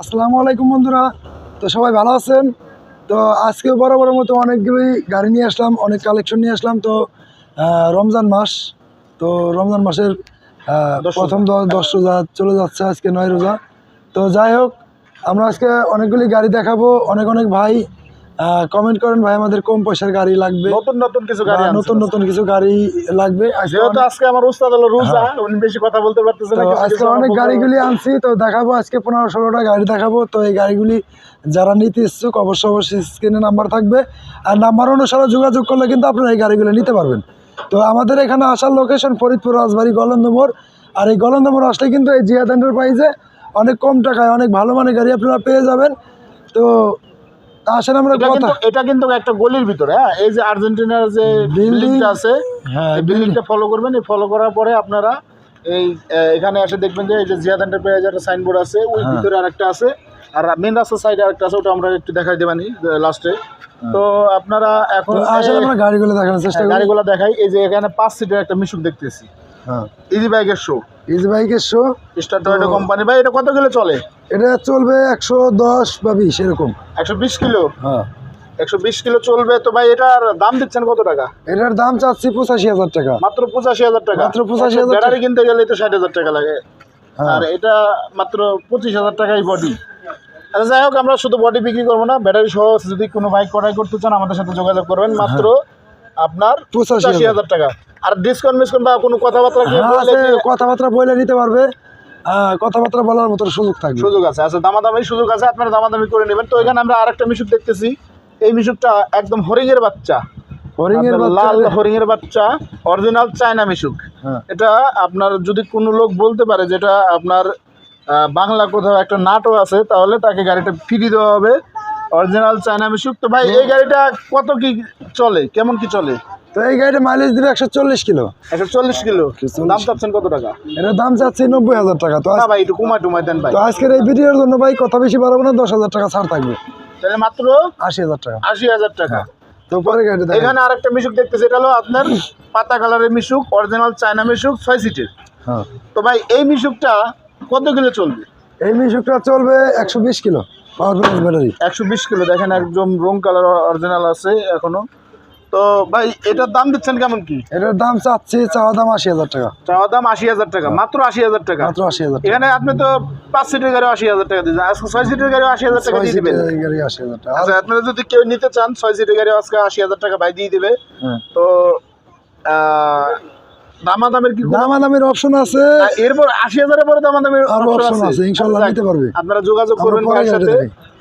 আসসালামু আলাইকুম বন্ধুরা। তো সবাই ভালো আছেন? তো আজকে বড় বড় মতো অনেকগুলোই গাড়ি নিয়ে আসলাম অনেক কালেকশন নিয়ে আসলাম। তো রমজান মাস তো রমজান মাসের প্রথম দশ রোজা চলে যাচ্ছে আজকে নয় রোজা। তো যাই হোক আমরা আজকে অনেকগুলি গাড়ি দেখাবো অনেক অনেক ভাই কমেন্ট করেন ভাই আমাদের কম পয়সার গাড়ি লাগবে। নতুন নতুন কিছু গাড়ি নতুন নতুন কিছু গাড়ি লাগবে। যেহেতু আজকে আমার উস্তাদ হলো রোজা উনি বেশি কথা বলতে পারতেছে না আজকে অনেক গাড়িগুলি আনছি তো দেখাবো আজকে পনেরো ষোলোটা গাড়ি দেখাবো। তো এই গাড়িগুলি যারা নিতে ইচ্ছুক অবশ্যই অবশ্যই স্ক্রিনে নাম্বার থাকবে। আর নাম্বার অনুসারে যোগাযোগ করলে কিন্তু আপনারা এই গাড়িগুলো নিতে পারবেন। তো আমাদের এখানে আসার লোকেশন ফরিদপুর রাজবাড়ি গলন্দমোর আর এই গলন্দমোর আসলে কিন্তু এই জিয়াদ এন্টারপ্রাইজে অনেক কম টাকায় অনেক ভালো মানের গাড়ি আপনারা পেয়ে যাবেন। তো আসেন আমরা এটা কথা এটা কিন্তু একটা গলির ভিতরে হ্যাঁ? এই যে আর্জেন্টিনার যে বিল্ডিংটা আছে হ্যাঁ এই বিল্ডিংটা ফলো করবেন। এই ফলো করার পরে আপনারা এই এখানে এসে দেখবেন যে এই যে জিয়াদ এন্টারপ্রাইজ একটা সাইনবোর্ড আছে ওই হ্যাঁ। ভিতরে আরেকটা আছে। আর মেন রাস্তার সাইডে আরেকটা আছে ওটা আমরা একটু দেখাই দেবানি লাস্টে তো আপনারা এখন তো আসেন আমরা গাড়িগুলো দেখানোর চেষ্টা করি। গাড়িগুলো দেখাই। এই যে এখানে পাঁচ সিটের একটা মিশুক দেখতেছি। হ্যাঁ। ইজি বাইকের শো ইজি বাইকের শো স্টার টয়েটো কোম্পানি ভাই এটা কত কিলো চলে? এটা চলবে একশো দশ বা বিশ এরকম। একশো বিশ কিলো? হ্যাঁ। একশো বিশ কিলো চলবে তো ভাই এটার দাম দিচ্ছেন কত টাকা? এটার দাম চাচ্ছি পঁচাশি হাজার টাকা। মাত্র পঁচাশি হাজার টাকা? মাত্র 85,000 টাকা। ব্যাটারি কিনতে গেলে তো ষাট হাজার টাকা লাগে। হ্যাঁ। আর এটা মাত্র পঁচিশ হাজার টাকাই বডি আচ্ছা যাই হোক আমরা শুধু বডি বিক্রি করব না ব্যাটারি সহ যদি কোনো বাইক ক্রয় করতে চান আমাদের সাথে যোগাযোগ করবেন। মাত্র আপনার পঁচাশি পঁচাশি হাজার। টাকা। আর ডিসকাউন্ট মিসকাউন্ট বা কোনো কথাবার্তা হ্যাঁ, কথাবার্তা বলে নিতে পারবে। কথাবার্তা বলার মতো সুযোগ থাকবে। সুযোগ আছে আচ্ছা দামাদামি সুযোগ আছে আপনারা দামাদামি করে নেবেন। তো এখানে আমরা আরেকটা মিশুক দেখতেছি। এই মিশুকটা একদম হরিণের বাচ্চা। হরিং এর বাচ্চা লাল হরিণের বাচ্চা অরিজিনাল চায়না মিশুক। হ্যাঁ। এটা আপনার যদি কোনো লোক বলতে পারে যেটা আপনার বাংলা কোথাও একটা নাটও আছে তাহলে তাকে গাড়িটা ফ্রি দেওয়া হবে। Original China Mishuk. তো ভাই এই গাড়িটা কত কি চলে? কেমন কি চলে? তো এই গাড়িটা মাইলেজ দিবে একশো চল্লিশ কিলো। একশো চল্লিশ কিলো? 140 দাম চাচ্ছেন কত টাকা? এটার দাম চাচ্ছি নব্বই হাজার টাকা। তো ভাই একটু কমায় টুমায় দেন ভাই। তো আজকের এই ভিডিওর জন্য ভাই কথা বেশি বাড়াবো না দশ হাজার টাকা ছাড় থাকবে। তাহলে মাত্র আশি হাজার টাকা। আশি হাজার টাকা। তো পরে গাড়ি এখানে আরেকটা মিশুক দেখতেছি এটা হলো আপনার পাতা কালারের মিশুক অরিজিনাল চায়না মিশুক ছয় সিটের। হ্যাঁ। তো ভাই এই মিশুকটা কত কিলো চলবে? এই মিশুকটা চলবে একশো বিশ কিলো পাওয়ার ব্যাটারি একশো বিশ কিলো দেখেন একদম রং কালার অরিজিনাল আছে এখনও। তো ভাই এটার দাম দিচ্ছেন কেমন কি? এটার দাম চাচ্ছি চাওয়া দাম আশি হাজার টাকা। চাওয়া দাম আশি হাজার টাকা মাত্র আশি হাজার টাকা? মাত্র আশি হাজার এখানে আপনি তো পাঁচ সিটের গাড়ি আশি হাজার টাকা দিচ্ছেন আজকে ছয় সিটের গাড়ি আশি হাজার টাকা দিয়ে দিবেন। সিটের গাড়ি আশি হাজার টাকা। আচ্ছা আপনারা যদি কেউ নিতে চান ছয় সিটের গাড়ি আজকে আশি হাজার টাকা ভাই দিয়ে দিবে। হ্যাঁ। তো দামাদামের কি দামাদামির অপশন আছে। এরপর আশি হাজারের পরে দামাদামের আরও option অপশন আছে। ইনশাল্লাহ আচ্ছা, নিতে পারবে। আপনারা যোগাযোগ করবেন সাথে।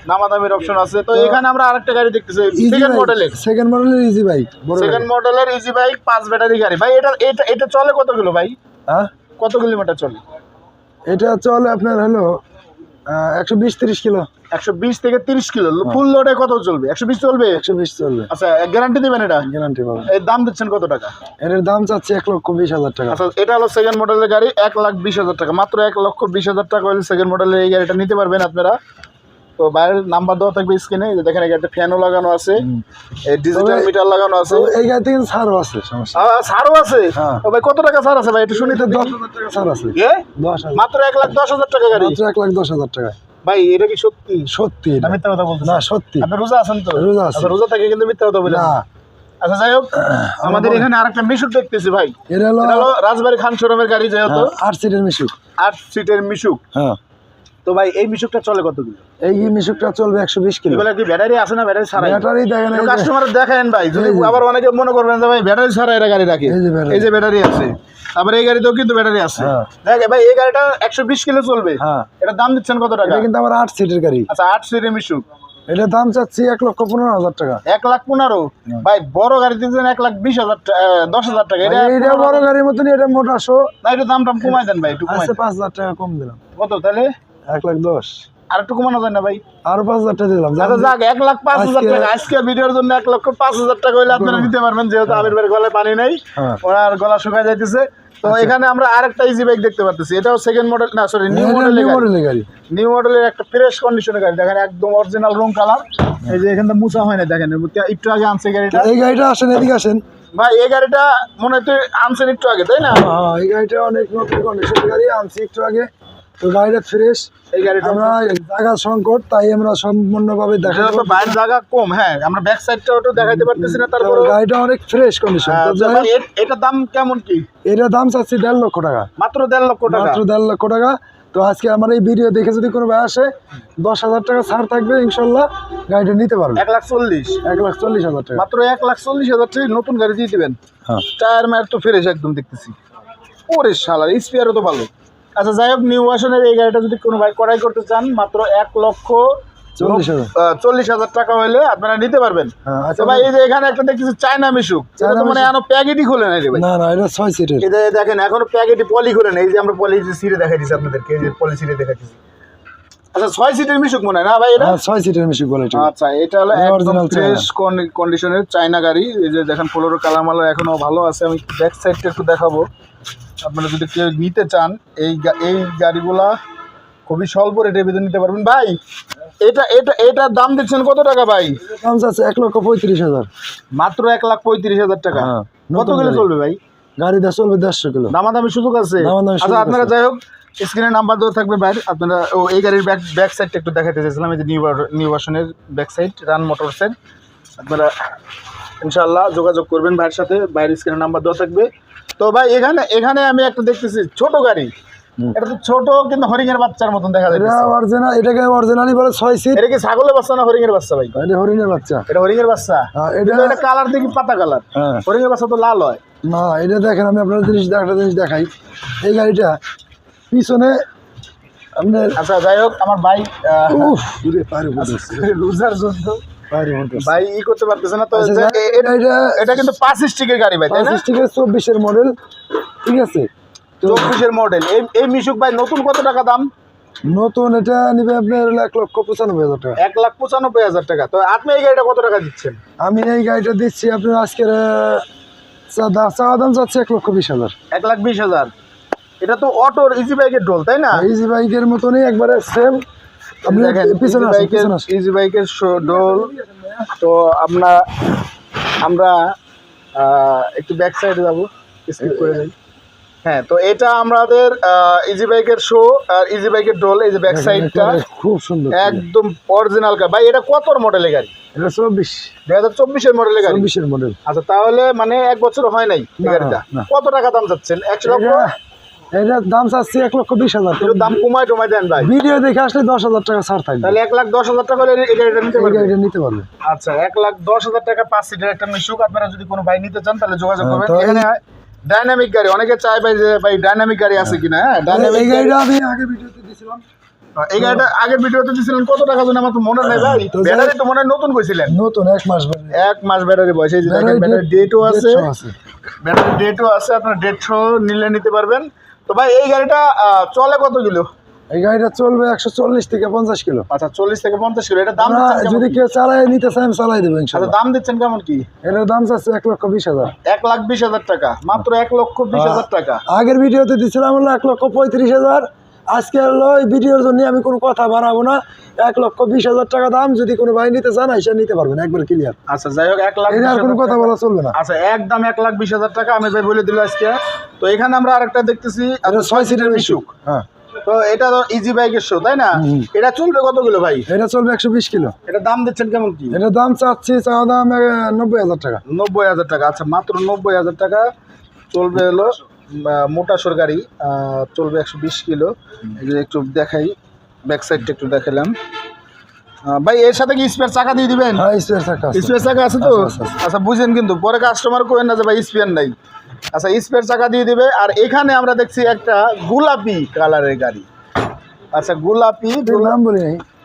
দেখাই। দামাদামের অপশন আছে। তো এখানে আমরা আরেকটা গাড়ি দেখতেছি সেকেন্ড মডেলের সেকেন্ড মডেলের ইজি বাইক সেকেন্ড মডেলের ইজি বাইক পাঁচ ব্যাটারি গাড়ি। ভাই এটা এটা এটা চলে কত কিলো ভাই? হ্যাঁ? কত কিলোমিটার চলে? এটা চলে আপনার হলো একশো বিশ তিরিশ কিলো। একশো বিশ থেকে তিরিশ কিলো। হ্যাঁ। ফুল লোডে কত চলবে? একশো বিশ চলবে? একশো বিশ চলবে। আচ্ছা গ্যারান্টি দিবেন এটা? গ্যারান্টি পাবেন। এর দাম দিচ্ছেন কত টাকা? দাম চাচ্ছি এক লক্ষ বিশ হাজার টাকা। আচ্ছা এটা হলো সেকেন্ড মডেলের গাড়ি এক লাখ বিশ হাজার টাকা। মাত্র এক লক্ষ বিশ হাজার টাকা হলে সেকেন্ড মডেলের এই গাড়িটা নিতে পারবেন আপনারা। তো বাইরের নাম্বার দেওয়া থাকবে স্ক্রিনে দেখেন এখানে একটা ফ্যানও লাগানো আছে এই ডিজিটাল মিটার লাগানো আছে। এই গাড়িতে কিন্তু ছাড়ও আছে ছাড়ও আছে? হ্যাঁ। ও ভাই কত টাকা ছাড় আছে ভাই? একটু শুনি তো। দশ হাজার টাকা ছাড় আছে। মাত্র এক লাখ দশ হাজার টাকা গাড়ি? মাত্র এক লাখ দশ হাজার টাকা। ভাই এটা কি সত্যি? সত্যি। আমি মিথ্যা কথা বলতেছি। না সত্যি। আপনি রোজা আছেন তো? রোজা আছি। আচ্ছা রোজা থেকে কিন্তু মিথ্যা কথা বলেন। না। আচ্ছা যাই হোক আমাদের এখানে আরেকটা মিশুক দেখতেছি ভাই। এটা হলো রাজবাড়ি খান শোরুমের গাড়ি যেহেতু। হ্যাঁ, আট সিটের মিশুক। আট সিটের মিশুক। হ্যাঁ। তো ভাই এই মিশুকটা চলে কত কিলো? এই মিশুকটা চলবে একশো বিশ কিলো। কি ব্যাটারি আছে না ব্যাটারি ছাড়াই? ব্যাটারি দেখেন কাস্টমার দেখেন ভাই যদি আবার অনেকে মনে করবেন যে ভাই ব্যাটারি ছাড়া এরা গাড়ি রাখে। এই যে ব্যাটারি। আছে। আবার এই গাড়িতেও কিন্তু ব্যাটারি আছে। হ্যাঁ। দেখ ভাই এই গাড়িটা একশো বিশ কিলো চলবে। হ্যাঁ। এটা দাম দিচ্ছেন কত টাকা? কিন্তু আমার আট সিটের গাড়ি। আচ্ছা আট সিটের মিশুক। এটার দাম চাচ্ছি এক লক্ষ পনেরো হাজার টাকা। এক লাখ পনেরো? ভাই বড় গাড়ি দিচ্ছেন এক লাখ বিশ হাজার দশ হাজার টাকা। এটা এটা বড় গাড়ির মতন এটা মোটা শো না একটু দাম টাম কমাই দেন ভাই একটু আছে পাঁচ হাজার টাকা কম দিলাম। কত তাহলে? এক লাখ দশ। আর একটু কমানো যায় না ভাই? আরও পাঁচ হাজার টাকা দিলাম। আচ্ছা যাক এক লাখ পাঁচ হাজার টাকা। আজকে ভিডিওর জন্য এক লক্ষ পাঁচ হাজার টাকা হইলে আপনারা নিতে পারবেন যেহেতু আমির ভাইয়ের গলায় পানি নেই হ্যাঁ। ওনার গলা শুকায় যাইতেছে। তো এখানে আমরা আরেকটা ইজি বাইক দেখতে পাচ্ছি এটাও সেকেন্ড মডেল না সরি নিউ মডেলের new গাড়ি। নিউ মডেলের একটা ফ্রেশ কন্ডিশনের গাড়ি। দেখেন একদম অরিজিনাল রং কালার এই যে এখানে মুছা হয় না দেখেন একটু আগে আনছে গাড়িটা। এই গাড়িটা আসেন এদিকে আসেন। ভাই এই গাড়িটা মনে হয় তুই আনছেন একটু আগে তাই না? হ্যাঁ এই গাড়িটা অনেক নতুন কন্ডিশনের গাড়ি আনছি একটু আগে। তো গাড়িটা ফ্রেশ এই গাড়িটা আমরা জায়গা সংকট তাই আমরা সম্পূর্ণভাবে এটা তো বাইরের জায়গা কম হ্যাঁ আমরা ব্যাক সাইডটা ওটা দেখাইতে পারতেছি না তো তারপরে গাড়িটা অনেক ফ্রেশ কন্ডিশন এটার দাম কেমন কি? এটার দাম চাচ্ছি দেড় লক্ষ টাকা। মাত্র দেড় লক্ষ টাকা? মাত্র দেড় লক্ষ টাকা। তো আজকে আমার এই ভিডিও দেখে যদি কোনো ভাই আসে দশ হাজার টাকা ছাড় থাকবে ইনশাল্লাহ গাড়িটা নিতে পারবে। এক লাখ চল্লিশ। এক লাখ চল্লিশ হাজার টাকা। মাত্র এক লাখ চল্লিশ হাজার টাকা নতুন গাড়ি দিয়ে দিবেন। হ্যাঁ। টায়ার মায়ের তো ফ্রেশ একদম দেখতেছি। ওরে শালার স্পিয়ারও তো ভালো। আচ্ছা যাই হোক নিউ ভার্সনের এই গাড়িটা যদি কোনো ভাই কড়াই করতে চান মাত্র এক লক্ষ চল্লিশ হাজার। টাকা আপনারা নিতে পারবেন। হ্যাঁ আচ্ছা ভাই এই যে এখানে একটা চায়না মিশুক মানে এখনও প্যাকেটই খুলে নাই ভাই। না না এটা ছয় সিটের এই দেখেন এখনও প্যাকেটই পলি খুলে নেই। এই যে আমরা পলি সিটে দেখাই দিচ্ছি আপনাদেরকে এই যে পলি সিটে দেখাই দিচ্ছি আচ্ছা ছয় সিটের মিশুক মনে হয় না ভাই এটা? হ্যাঁ ছয় সিটের মিশি কোয়ালিটি আচ্ছা এটা হলো এটা ফ্রেশ কন্ডিশনের চায়না গাড়ি। এই যে দেখেন এখনও ভালো আছে। আমি ব্যাক সাইডটা একটু দেখাবো। আপনারা যদি কেউ নিতে চান এই এই গাড়িগুলা খুবই স্বল্প রেটের ভিতরে নিতে পারবেন। ভাই এটা এটা এটার দাম দিচ্ছেন কত টাকা ভাই? দাম চাচ্ছে এক লক্ষ পঁয়ত্রিশ হাজার। মাত্র এক লাখ পঁয়ত্রিশ হাজার টাকা। হ্যাঁ, কত কিলো গাড়ি। চলবে ভাই? গাড়িটা চলবে দেড়শো কিলো। দামাদামি সুযোগ আছে? আচ্ছা আপনারা যাই হোক স্ক্রিনে নাম্বার দেওয়া থাকবে ভাই। আপনারা ও এই গাড়ির ব্যাক ব্যাক সাইডটা একটু দেখাতে চাইছিলাম এই যে নিউ নিউ ভার্সনের ব্যাক সাইড রান মোটরসের আপনারা ইনশাল্লাহ যোগাযোগ করবেন ভাইয়ের সাথে। বাইরের স্ক্রিনে নাম্বার দেওয়া থাকবে। তো ভাই এখানে এখানে আমি একটা দেখতেছি ছোট গাড়ি। এটা তো ছোট কিন্তু হরিণের বাচ্চার মতন দেখা এটা যাচ্ছে অরিজিনাল এটাকে অরিজিনালি বলে ছয় সিট এটা কি ছাগলের বাচ্চা না হরিণের বাচ্চা ভাই? এটা হরিণের বাচ্চা। এটা হরিণের বাচ্চা। হ্যাঁ, এটা এটা কালার দেখি পাতা কালার হ্যাঁ। হরিণের বাচ্চা তো লাল হয়। না এটা দেখেন আমি আপনার জিনিস একটা জিনিস দেখাই। এই গাড়িটা পিছনে আপনার আচ্ছা যাই হোক আমার পায়ের উপর লুজার জন্য। ভাই ই করতে পারতেছে না তো আচ্ছা, এটা- কিন্তু পাঁচ স্টিকের গাড়ি ভাই পঁচিশ থেকে চব্বিশের মডেল ঠিক আছে? চব্বিশের মডেল এই এই মিশুক ভাই নতুন কত টাকা দাম? নতুন এটা নিবে আপনার এক লক্ষ পঁচানব্বই হাজার টাকা। এক লাখ পঁচানব্বই হাজার টাকা। তো আপনি এই গাড়িটা কত টাকা দিচ্ছেন? আমি এই গাড়িটা দিচ্ছি আপনার আজকের চাওয়া দাম যাচ্ছে এক লক্ষ বিশ হাজার। এক লাখ বিশ হাজার। এটা তো অটোর ইজি বাইকের ডোল তাই না? ইজি বাইকের মতনই একবারে সেম আপনি দেখেন পিছনে বাইকের ইজি বাইকের ডোল তো আমরা আমরা আহ, একটু ব্যাক সাইডে যাব স্কিপ করে যাই। হ্যাঁ তো এটা আমাদের ইজি বাইকের শো আর ইজি বাইকের ডোল এই যে ব্যাক সাইডটা খুব সুন্দর একদম অরিজিনাল গাড়ি ভাই এটা কত মডেলের গাড়ি? এটা চব্বিশ। দুই হাজার চব্বিশের মডেলের গাড়ি? চব্বিশের মডেল আচ্ছা তাহলে মানে এক বছর হয় নাই গাড়িটা। কত টাকা দাম চাচ্ছেন? একশো লক্ষ? এটার দাম চাচ্ছি এক লক্ষ বিশ হাজার। দাম কমায় টমায় দেন ভাই। ভিডিও দেখে আসলে দশ হাজার টাকা ছাড় থাকবে। তাহলে এক লাখ দশ হাজার টাকা হলে এই গাড়িটা নিতে এই পারবেন নিতে পারবে। আচ্ছা এক লাখ দশ হাজার টাকা পাঁচ সিটের একটা মিশুক। আপনারা যদি কোনো ভাই নিতে চান তাহলে যোগাযোগ হ্যাঁ, করবেন। এখানে ডাইনামিক গাড়ি। অনেকে চায় ভাই যে ভাই ডাইনামিক গাড়ি আছে কিনা হ্যাঁ? এই ডাইনামিক গাড়িটা আমি আগে ভিডিওতে দিয়েছিলাম এই গাড়িটা আগের ভিডিওতে কত টাকা জন্য আমার তো মনে নেই ভাই। ব্যাটারি তো মনে হয় নতুন কইছিলেন। নতুন এক মাস এক মাস ব্যাটারি বয়স। এই যে দেখেন ব্যাটারি ডেটও আছে। আছে। ব্যাটারি ডেটও আছে। আপনার নিলে নিতে পারবেন। তো ভাই এই গাড়িটা চলে কত কিলো? এই গাড়িটা চলবে একশো চল্লিশ থেকে পঞ্চাশ কিলো। আচ্ছা চল্লিশ থেকে পঞ্চাশ কিলো। এটা দাম যদি কেউ চালাই নিতে চাই আমি চালাই দেবো আচ্ছা দাম দিচ্ছেন কেমন কি? এটার দাম চাচ্ছে এক লক্ষ বিশ হাজার। এক লাখ বিশ হাজার টাকা। মাত্র এক লক্ষ বিশ হাজার টাকা। আগের ভিডিওতে দিচ্ছিলাম হলো এক লক্ষ পঁয়ত্রিশ হাজার। আজকে হলো এই ভিডিওর জন্য আমি কোনো কথা বাড়াবো না। এক লক্ষ বিশ হাজার টাকা দাম যদি কোনো ভাই নিতে চান এসে নিতে পারবেন একবার ক্লিয়ার আচ্ছা যাই হোক এক লাখ এটা আর কোনো কথা বলা চলবে না। আচ্ছা একদম এক লাখ বিশ হাজার টাকা আমি ভাই বলে দিল আজকে। তো এখানে আমরা আরেকটা দেখতেছি এটা ছয় সিটের মিশুক। হ্যাঁ। তো এটা তো ইজি বাইকের শো তাই না? এটা চলবে কত কিলো ভাই? এটা চলবে একশো বিশ কিলো। এটা দাম দিচ্ছেন কেমন কি? এটার দাম চাচ্ছি চাওয়া দাম নব্বই হাজার টাকা। নব্বই হাজার টাকা। আচ্ছা মাত্র নব্বই হাজার টাকা চলবে হলো আহ, মোটা সরকারি আহ, চলবে একশো বিশ কিলো। একটু দেখাই ব্যাক সাইডটা একটু দেখালাম। ভাই এর সাথে কি স্পেয়ার চাকা দিয়ে দিবেন? হ্যাঁ স্পেয়ার চাকা আছে। স্পেয়ার চাকা আছে তো? আচ্ছা বুঝেন কিন্তু পরে কাস্টমার কোয়েন না যে ভাই স্পেয়ার নাই। আচ্ছা স্পেয়ার চাকা দিয়ে দিবে আর এখানে আমরা দেখছি একটা গোলাপি কালারের গাড়ি। আচ্ছা গোলাপি নাম বলি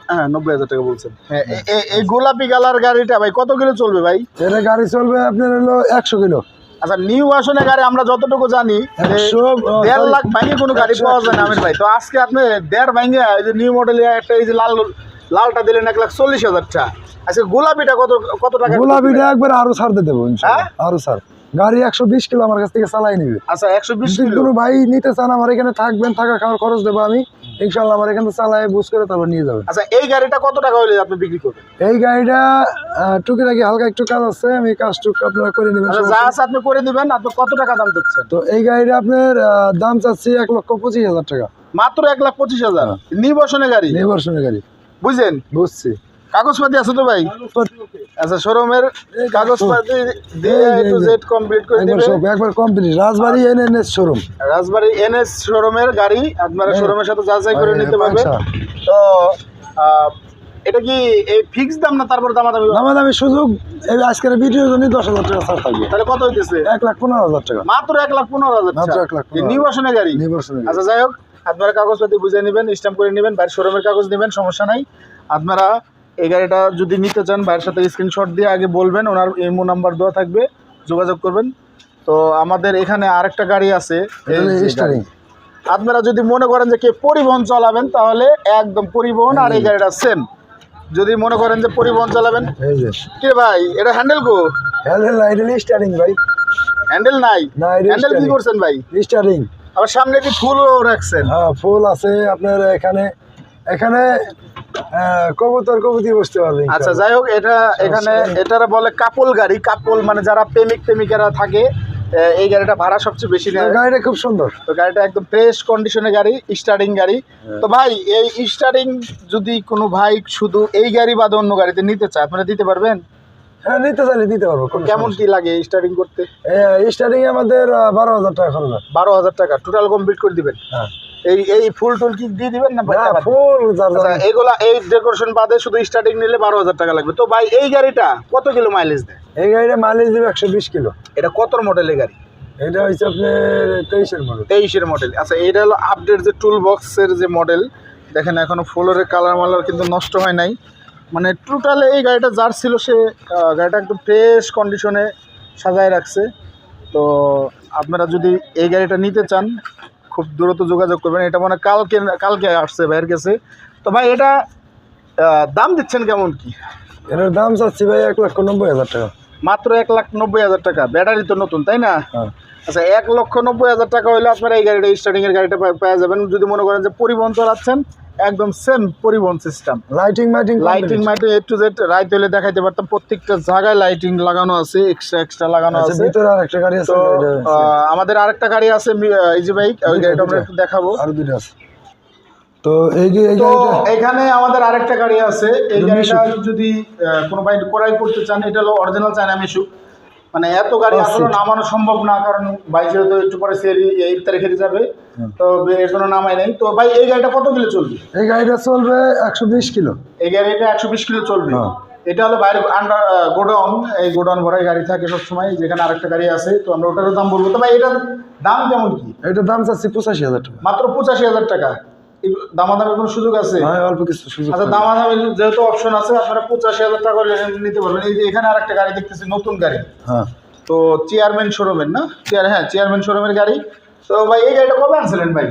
হ্যাঁ নব্বই হাজার টাকা বলছেন। হ্যাঁ এ- এই গোলাপি কালার গাড়িটা ভাই কত কিলো চলবে ভাই? এটা গাড়ি চলবে আপনার হলো একশো কিলো। আচ্ছা নিউ আসনে গাড়ি আমরা যতটুকু জানি যে একশো আহ, দেড় লাখ ভাঙে কোনো গাড়ি পাওয়া যায় না আমির ভাই। তো আজকে আপনি দেড় ভাঙে এই যে নিউ মডেল একটা এই যে লাল লালটা দিলেন এক লাখ চল্লিশ হাজার টাকা। আচ্ছা গোলাপিটা কত কত টাকা গোলাপিটা একবার আরও ছাড় দিয়ে দেবো হ্যাঁ? আরও ছাড়। গাড়ি একশো বিশ কিলো আমার কাছ থেকে চালাই নিবে। আচ্ছা একশো বিশ কিলো? ভাই নিতে চান আমার এখানে থাকবেন থাকা খাওয়ার খরচ দেবো আমি। ইনশাল্লাহ আমার এখান চালায় বুঝ করে তারপর নিয়ে যাবেন আচ্ছা এই গাড়িটা কত টাকা হলে আপনি বিক্রি করবেন? এই গাড়িটা হালকা একটু কাজ আছে আমি কাজ টুক আপনারা করে নেবেন আচ্ছা যা আছে আপনি করে নেবেন আপনি কত টাকা দাম দিচ্ছেন তো এই গাড়িটা আপনার দাম চাচ্ছি এক লক্ষ পঁচিশ হাজার টাকা। মাত্র এক লাখ পঁচিশ হাজার। নিবর্ষণে গাড়ি? নিবর্ষণে গাড়ি। বুঝলেন বুঝছি। কাগজপাতি আছে তো ভাই? আচ্ছা শোরুমের কাগজপাতি দিয়ে টু জেড কমপ্লিট করে একবার দিবে সব একবার complete Rajbari N N showroom. Rajbari NS শোরুমের গাড়ি আপনারা হ্যাঁ। শোরুমের সাথে যাচাই করে হ্যাঁ, নিতে পারবেন। আচ্ছা। তো এটা কি এই ফিক্স দাম না তারপর দামাদামি? দামাদামি সুযোগ এই আজকের ভিডিওর জন্য দশ হাজার টাকা ছাড় থাকবে। তাহলে কত হইতেছে? এক লাখ পনেরো হাজার টাকা। মাত্র এক লাখ পনেরো হাজার মাত্র। এক লাখ নির্বাসনে গাড়ি। নির্বাচনের গাড়ি। আচ্ছা যাই হোক আপনারা কাগজপাতি বুঝে নেবেন স্ট্যাম্প করে নেবেন বাইরের শোরুমের কাগজ নেবেন সমস্যা নাই। আপনারা এই গাড়িটা যদি নিতে চান ভাইয়ের সাথে স্ক্রিনশট দিয়ে আগে বলবেন ওনার ইমো নাম্বার দেওয়া থাকবে যোগাযোগ করবেন। তো আমাদের এখানে আরেকটা গাড়ি আছে আপনারা যদি মনে করেন যে কে পরিবহন চালাবেন তাহলে একদম পরিবহন আর এই গাড়িটা সেম যদি মনে করেন যে পরিবহন চালাবেন কে ভাই এটা হ্যান্ডেল কো? হ্যান্ডেল লাইটেল স্টারিং ভাই। হ্যান্ডেল নাই? হ্যান্ডেল কি করছেন ভাই? স্টারিং আবার সামনে কি ফুলও রাখছেন? হ্যাঁ ফুল আছে আপনার এখানে। এখানে কবুতর কবুতি বসতে পারবে আচ্ছা যাই হোক এটা এখানে এটারা বলে কাপল গাড়ি কাপল মানে যারা প্রেমিক প্রেমিকারা থাকে এই গাড়িটা ভাড়া সবচেয়ে বেশি নেয়। গাড়িটা খুব সুন্দর। তো গাড়িটা একদম ফ্রেশ কন্ডিশনের গাড়ি স্টার্টিং গাড়ি। তো ভাই এই স্টার্টিং যদি কোনো ভাই শুধু এই গাড়ি বাদে অন্য গাড়িতে নিতে চায় আপনারা দিতে পারবেন? হ্যাঁ নিতে চাইলে দিতে পারব কেমন কি লাগে স্টার্টিং করতে? স্টারিং আমাদের বারো হাজার টাকা খরচ বারো হাজার টাকা টোটাল কমপ্লিট করে দিবেন? হ্যাঁ। এই এই ফুল টুল কি দিয়ে দিবেন না ফুল আচ্ছা এগুলা এই ডেকোরেশন বাদে শুধু স্টার্টিং নিলে বারো হাজার টাকা লাগবে। তো ভাই এই গাড়িটা কত কিলো মাইলেজ দেয়? এই গাড়িটা মাইলেজ দেবে একশো বিশ কিলো। এটা কত মডেলের গাড়ি? এটা হচ্ছে আপনার তেইশের মডেল তেইশের মডেল আচ্ছা এটা হলো আপডেট যে টুল বক্সের যে মডেল দেখেন এখনও ফ্লোরের কালার মালার কিন্তু নষ্ট হয় নাই। মানে টোটাল এই গাড়িটা যার ছিল সে গাড়িটা একদম ফ্রেশ কন্ডিশনে সাজায় রাখছে। তো আপনারা যদি এই গাড়িটা নিতে চান খুব দ্রুত যোগাযোগ করবেন। এটা মনে কালকে কালকে আসছে ভাইয়ের কাছে। তো ভাই এটা দাম দিচ্ছেন কেমন কি? এটার দাম চাচ্ছি ভাই এক লক্ষ নব্বই হাজার টাকা। মাত্র এক লাখ নব্বই হাজার টাকা। ব্যাটারি তো নতুন তাই না? হ্যাঁ। আচ্ছা এক লক্ষ নব্বই হাজার টাকা হলে আপনারা এই গাড়িটা স্টার্টিং এর গাড়িটা পাওয়া যাবেন। যদি মনে করেন যে পরিবহন চালাচ্ছেন একদম সেম পরিবহন সিস্টেম লাইটিং মাইটিং লাইটিং মাইটিং এ টু জেড রাইট হলে দেখাইতে পারতাম প্রত্যেকটা জায়গায় লাইটিং লাগানো আছে এক্সট্রা এক্সট্রা লাগানো আচ্ছা আছে। ভিতরে আর একটা গাড়ি আছে আমাদের আরেকটা গাড়ি আছে ইজি বাইক ওই গাড়িটা আমরা একটু দেখাবো। আর দুটো আছে। তো এই যে এই এখানে আমাদের আরেকটা গাড়ি আছে এই গাড়িটা যদি কোনো ভাই ক্রয় করতে চান এটা হলো অরিজিনাল চায়না মিশু মানে এত গাড়ি Oh, আসলে নামানো সম্ভব না কারণ ভাই যেহেতু একটু পরে সেরি এই তারিখে যাবে তো এর জন্য নামাই নেই। তো ভাই এই গাড়িটা কত কিলো চলবে? এই গাড়িটা চলবে একশো বিশ কিলো। এই গাড়িটা একশো বিশ কিলো চলবে। এটা হলো বাইরে আন্ডার গোডাউন। এই গোডাউন ভরাই গাড়ি থাকে সবসময় যেখানে আরেকটা গাড়ি আছে তো আমরা ওটারও দাম বলব। তো ভাই এটার দাম কেমন কি? এটার দাম চাচ্ছি পঁচাশি হাজার টাকা। মাত্র পঁচাশি হাজার টাকা। দামাদামের কোনো সুযোগ আছে? হ্যাঁ অল্প কিছু সুযোগ আচ্ছা। দামাদামি যেহেতু অপশন আছে আপনারা পঁচাশি হাজার টাকা নিতে পারবেন। এই যে এখানে আরেকটা গাড়ি দেখতেছি নতুন গাড়ি। হ্যাঁ। তো চেয়ারম্যান শোরুমের না? চেয়ার হ্যাঁ চেয়ারম্যান শোরুমের গাড়ি। তো ভাই এই গাড়িটা কবে আনছিলেন ভাই?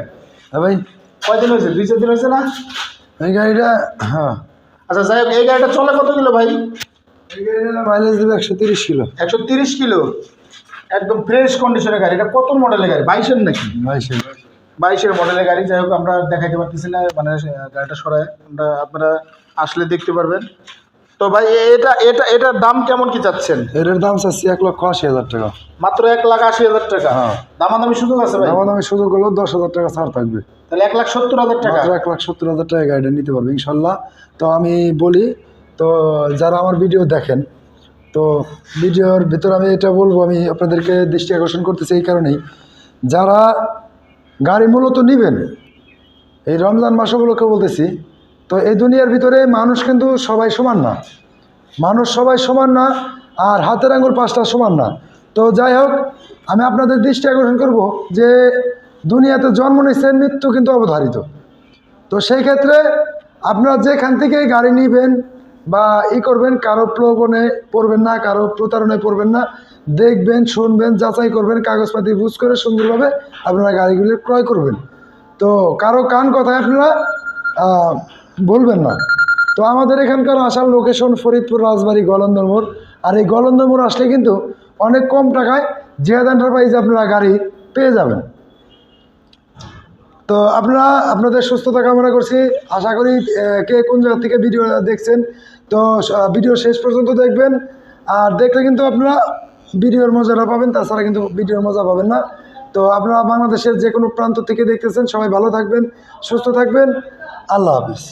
হ্যাঁ ভাই। কয়দিন হয়েছে? দুই চার দিন হয়েছে না? এই গাড়িটা হ্যাঁ। আচ্ছা যাই হোক এই গাড়িটা চলে কত কিলো ভাই? এই গাড়িটা মাইলেজ দেবে একশো তিরিশ কিলো। একশো তিরিশ কিলো? একদম ফ্রেশ কন্ডিশনের গাড়ি। এটা কত মডেলের গাড়ি? বাইশের নাকি? বাইশে বাইশের মডেলের গাড়ি যাই হোক আমরা দেখাইতে পারতেছি না মানে গাড়িটা সরায়। আমরা আপনারা আসলে দেখতে পারবেন। তো ভাই এটা এটা এটার দাম কেমন কি চাচ্ছেন? এটার দাম চাচ্ছি এক লক্ষ আশি হাজার টাকা। মাত্র এক লাখ আশি হাজার টাকা? হ্যাঁ। দামাদামি সুযোগ আছে ভাই? আমার দামে সুযোগ হলো দশ হাজার টাকা ছাড় থাকবে। তাহলে এক লাখ সত্তর হাজার টাকা? এক লাখ সত্তর হাজার টাকা গাড়িটা নিতে পারবে ইনশাল্লাহ। তো আমি বলি তো যারা আমার ভিডিও দেখেন তো ভিডিওর ভিতরে আমি এটা বলব আমি আপনাদেরকে দৃষ্টি আকর্ষণ করতেছি এই কারণেই। যারা গাড়ি মূলত নেবেন। এই রমজান মাস উপলক্ষে বলতেছি, তো এই দুনিয়ার ভিতরে মানুষ কিন্তু সবাই সমান না। মানুষ সবাই সমান না, আর হাতের আঙ্গুল পাঁচটা সমান না। তো যাই হোক, আমি আপনাদের দৃষ্টি আকর্ষণ করব যে দুনিয়াতে জন্ম নিচ্ছেন মৃত্যু কিন্তু অবধারিত। তো সেই ক্ষেত্রে আপনারা যেখান থেকে গাড়ি নেবেন বা ই করবেন, কারও প্রলোভনে পড়বেন না, কারও প্রতারণায় পড়বেন না দেখবেন, শুনবেন, যাচাই করবেন, কাগজপাতি বুঝ করে সুন্দরভাবে আপনারা গাড়িগুলি ক্রয় করবেন। তো কারও কান কথায় আপনারা বলবেন না। তো আমাদের এখানকার আসার লোকেশন ফরিদপুর, রাজবাড়ি, গলন্দর মোড়। আর এই গলন্দর মোড় আসলে কিন্তু অনেক কম টাকায় জিয়াদ এন্টারপ্রাইজে আপনারা গাড়ি পেয়ে যাবেন। তো আপনারা, আপনাদের সুস্থতা কামনা করছি। আশা করি কে কোন জায়গা থেকে ভিডিও দেখছেন, তো ভিডিও শেষ পর্যন্ত দেখবেন। আর দেখলে কিন্তু আপনারা ভিডিওর মজাটা পাবেন, তাছাড়া কিন্তু ভিডিওর মজা পাবেন না। তো আপনারা বাংলাদেশের যে কোনো প্রান্ত থেকে দেখতেছেন, সবাই ভালো থাকবেন, সুস্থ থাকবেন। আল্লাহ হাফিজ।